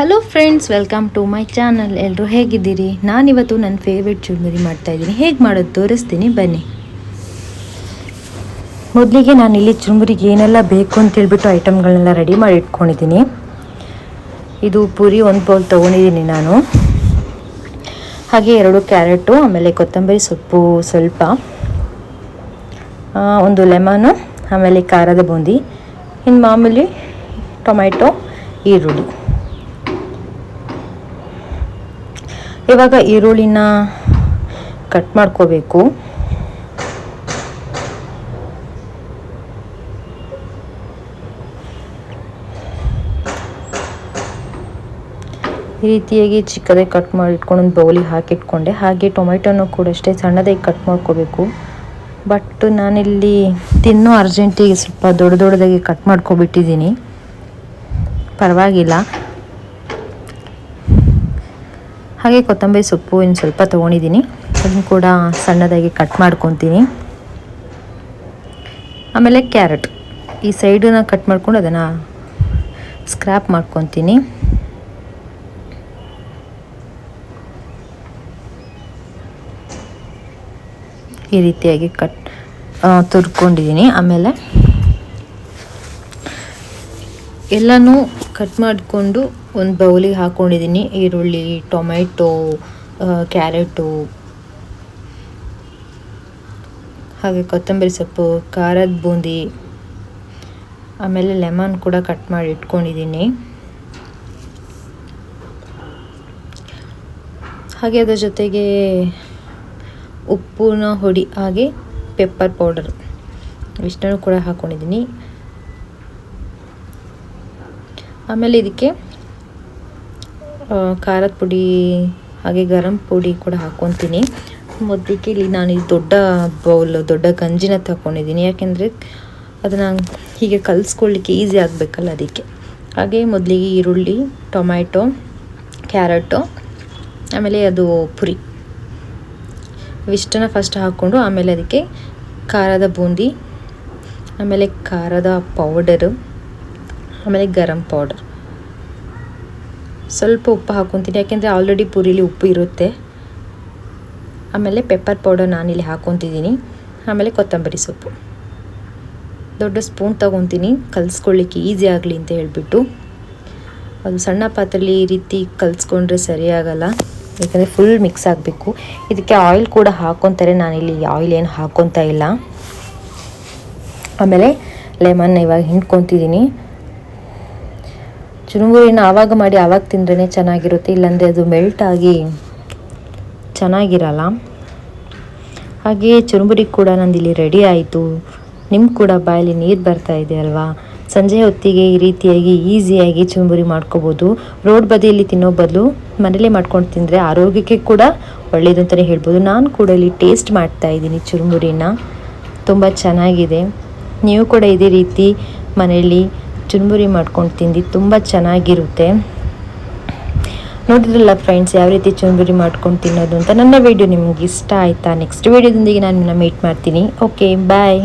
Hello friends welcome to my channel ಎಲ್ಲರೂ ಹೇಗಿದ್ದೀರಿ? ನಾನಿವತ್ತು ನನ್ನ ಫೇವ್ರೆಟ್ ಚುರುಮುರಿ ಮಾಡ್ತಾ ಇದ್ದೀನಿ. ಹೇಗೆ ಮಾಡೋದು? ತೋರಿಸ್ತೀನಿ. ಬನ್ನಿ. ಮೊದಲಿಗೆ ನಾನು ಇಲ್ಲಿ ಚುರುಮುರಿಗೆ ಏನೆಲ್ಲ ಬೇಕು ಅಂತ ಹೇಳ್ಬಿಟ್ಟು ಐಟಮ್ಗಳನ್ನೆಲ್ಲ ರೆಡಿ ಮಾಡಿ ಇಟ್ಕೊಂಡಿದ್ದೀನಿ. ಇದು ಪೂರಿ ಒಂದು ಬೌಲ್ ತೊಗೊಂಡಿದ್ದೀನಿ ನಾನು. ಹಾಗೆ ಎರಡು ಕ್ಯಾರೆಟು, ಆಮೇಲೆ ಕೊತ್ತಂಬರಿ ಸೊಪ್ಪು ಸ್ವಲ್ಪ ಒಂದು ಲೆಮನು, ಆಮೇಲೆ ಖಾರದ ಬೂಂದಿ ಇನ್ನು ಮಾಮೂಲಿ ಟೊಮೆಟೊ ಈರುಳ್ಳಿ. ಇವಾಗ ಈರುಳ್ಳಿನ ಕಟ್ ಮಾಡ್ಕೋಬೇಕು. ಈ ರೀತಿಯಾಗಿ ಚಿಕ್ಕದಾಗಿ ಕಟ್ ಮಾಡಿ ಇಟ್ಕೊಂಡು ಒಂದು ಬೌಲಿಗೆ ಹಾಕಿಟ್ಕೊಂಡೆ. ಹಾಗೆ ಟೊಮೆಟೊನೂ ಕೂಡ ಅಷ್ಟೇ ಸಣ್ಣದಾಗಿ ಕಟ್ ಮಾಡ್ಕೋಬೇಕು. ಬಟ್ ನಾನಿಲ್ಲಿ ತಿನ್ನೋ ಅರ್ಜೆಂಟಿಗೆ ಸ್ವಲ್ಪ ದೊಡ್ಡ ದೊಡ್ಡದಾಗಿ ಕಟ್ ಮಾಡ್ಕೊಬಿಟ್ಟಿದ್ದೀನಿ. ಪರವಾಗಿಲ್ಲ. ಹಾಗೆ ಕೊತ್ತಂಬರಿ ಸೊಪ್ಪು ಇನ್ನು ಸ್ವಲ್ಪ ತೊಗೊಂಡಿದ್ದೀನಿ. ಅದನ್ನು ಕೂಡ ಸಣ್ಣದಾಗಿ ಕಟ್ ಮಾಡ್ಕೊತೀನಿ. ಆಮೇಲೆ ಕ್ಯಾರೆಟ್. ಈ ಸೈಡನ್ನ ಕಟ್ ಮಾಡ್ಕೊಂಡು ಅದನ್ನು ಸ್ಕ್ರ್ಯಾಪ್ ಮಾಡ್ಕೊತೀನಿ. ಈ ರೀತಿಯಾಗಿ ಕಟ್ ತುರ್ಕೊಂಡಿದ್ದೀನಿ. ಆಮೇಲೆ ಎಲ್ಲನೂ ಕಟ್ ಮಾಡಿಕೊಂಡು ಒಂದು ಬೌಲಿಗೆ ಹಾಕ್ಕೊಂಡಿದ್ದೀನಿ ಈರುಳ್ಳಿ ಟೊಮೆಟೊ ಕ್ಯಾರೆಟು, ಹಾಗೆ ಕೊತ್ತಂಬರಿ ಸೊಪ್ಪು, ಖಾರದ ಬೂಂದಿ, ಆಮೇಲೆ ಲೆಮನ್ ಕೂಡ ಕಟ್ ಮಾಡಿ ಇಟ್ಕೊಂಡಿದ್ದೀನಿ. ಹಾಗೆ ಅದರ ಜೊತೆಗೆ ಉಪ್ಪುನ ಹೊಡಿ ಹಾಗೆ ಪೆಪ್ಪರ್ ಪೌಡರ್ ಇಷ್ಟನ್ನು ಕೂಡ ಹಾಕ್ಕೊಂಡಿದ್ದೀನಿ ಆಮೇಲೆ ಇದಕ್ಕೆ ಖಾರದ ಪುಡಿ, ಹಾಗೆ ಗರಂ ಪುಡಿ ಕೂಡ ಹಾಕ್ಕೊತೀನಿ ಮೊದಲಿಗೆ ಇಲ್ಲಿ ನಾನು ಈ ದೊಡ್ಡ ಬೌಲ್, ದೊಡ್ಡ ಗಂಜಿನ ತಗೊಂಡಿದ್ದೀನಿ ಯಾಕೆಂದರೆ ಅದನ್ನು ಹೀಗೆ ಕಲಿಸ್ಕೊಳ್ಳಿಕ್ಕೆ ಈಸಿ ಆಗಬೇಕಲ್ಲ ಅದಕ್ಕೆ. ಹಾಗೆ ಮೊದಲಿಗೆ ಈರುಳ್ಳಿ, ಟೊಮ್ಯಾಟೊ, ಕ್ಯಾರೆಟು, ಆಮೇಲೆ ಅದು ಪುರಿ. ಇವಿಷ್ಟನ್ನು ಫಸ್ಟ್ ಹಾಕ್ಕೊಂಡು ಆಮೇಲೆ ಅದಕ್ಕೆ ಖಾರದ ಬೂಂದಿ, ಆಮೇಲೆ ಖಾರದ ಪೌಡರು ಆಮೇಲೆ ಗರಂ ಪೌಡರ್ ಸ್ವಲ್ಪ ಉಪ್ಪು ಹಾಕೊತೀನಿ, ಯಾಕೆಂದರೆ ಆಲ್ರೆಡಿ ಪುರಿಲಿ ಉಪ್ಪು ಇರುತ್ತೆ. ಆಮೇಲೆ ಪೆಪ್ಪರ್ ಪೌಡರ್ ನಾನಿಲ್ಲಿ ಹಾಕ್ಕೊತಿದ್ದೀನಿ ಆಮೇಲೆ ಕೊತ್ತಂಬರಿ ಸೊಪ್ಪು. ದೊಡ್ಡ ಸ್ಪೂನ್ ತೊಗೊತೀನಿ, ಕಲಿಸ್ಕೊಳ್ಳಿಕ್ಕೆ ಈಸಿ ಆಗಲಿ ಅಂತ ಹೇಳಿಬಿಟ್ಟು. ಅದು ಸಣ್ಣ ಪಾತ್ರೆಲಿ ಈ ರೀತಿ ಕಲಿಸ್ಕೊಂಡ್ರೆ ಸರಿಯಾಗಲ್ಲ ಯಾಕಂದರೆ ಫುಲ್ ಮಿಕ್ಸ್ ಆಗಬೇಕು. ಇದಕ್ಕೆ ಆಯಿಲ್ ಕೂಡ ಹಾಕ್ಕೊತಾರೆ ನಾನಿಲ್ಲಿ ಆಯಿಲ್ ಏನು ಹಾಕ್ಕೊತಾ ಇಲ್ಲ. ಆಮೇಲೆ ಲೆಮನ್ ಇವಾಗ ಹಿಂಡ್ಕೊತಿದ್ದೀನಿ. ಚುರುಮುರಿನ ಆವಾಗ ಮಾಡಿ ಆವಾಗ ತಿಂದ್ರೇ ಚೆನ್ನಾಗಿರುತ್ತೆ, ಇಲ್ಲಾಂದರೆ ಅದು ಮೆಲ್ಟ್ ಆಗಿ ಚೆನ್ನಾಗಿರಲ್ಲ. ಹಾಗೆಯೇ ಚುರುಮುರಿ ಕೂಡ ನಂದಿಲ್ಲಿ ರೆಡಿ ಆಯಿತು. ನಿಮ್ಮ ಕೂಡ ಬಾಯಲ್ಲಿ ನೀರು ಬರ್ತಾ ಇದೆ ಅಲ್ವಾ? ಸಂಜೆ ಹೊತ್ತಿಗೆ ಈ ರೀತಿಯಾಗಿ ಈಸಿಯಾಗಿ ಚುರುಮುರಿ ಮಾಡ್ಕೋಬೋದು. ರೋಡ್ ಬದಿಯಲ್ಲಿ ತಿನ್ನೋ ಬದಲು ಮನೇಲೇ ಮಾಡ್ಕೊಂಡು ತಿಂದರೆ ಆರೋಗ್ಯಕ್ಕೆ ಕೂಡ ಒಳ್ಳೆಯದು ಅಂತಲೇ ಹೇಳ್ಬೋದು. ನಾನು ಕೂಡ ಇಲ್ಲಿ ಟೇಸ್ಟ್ ಮಾಡ್ತಾ ಇದ್ದೀನಿ ಚುರುಮುರಿನ ತುಂಬ ಚೆನ್ನಾಗಿದೆ. ನೀವು ಕೂಡ ಇದೇ ರೀತಿ ಮನೆಯಲ್ಲಿ ಚುರುಮುರಿ ಮಾಡ್ಕೊಂಡು ತಿಂದು, ತುಂಬ ಚೆನ್ನಾಗಿರುತ್ತೆ. ನೋಡಿದ್ರಲ್ಲ ಫ್ರೆಂಡ್ಸ್ ಯಾವ ರೀತಿ ಚುರುಮುರಿ ಮಾಡ್ಕೊಂಡು ತಿನ್ನೋದು ಅಂತ? ನನ್ನ ವಿಡಿಯೋ ನಿಮ್ಗೆ ಇಷ್ಟ ಆಯಿತಾ? ನೆಕ್ಸ್ಟ್ ವಿಡಿಯೋದೊಂದಿಗೆ ನಾನು ನಿಮ್ಮನ್ನ ಮೀಟ್ ಮಾಡ್ತೀನಿ. Okay bye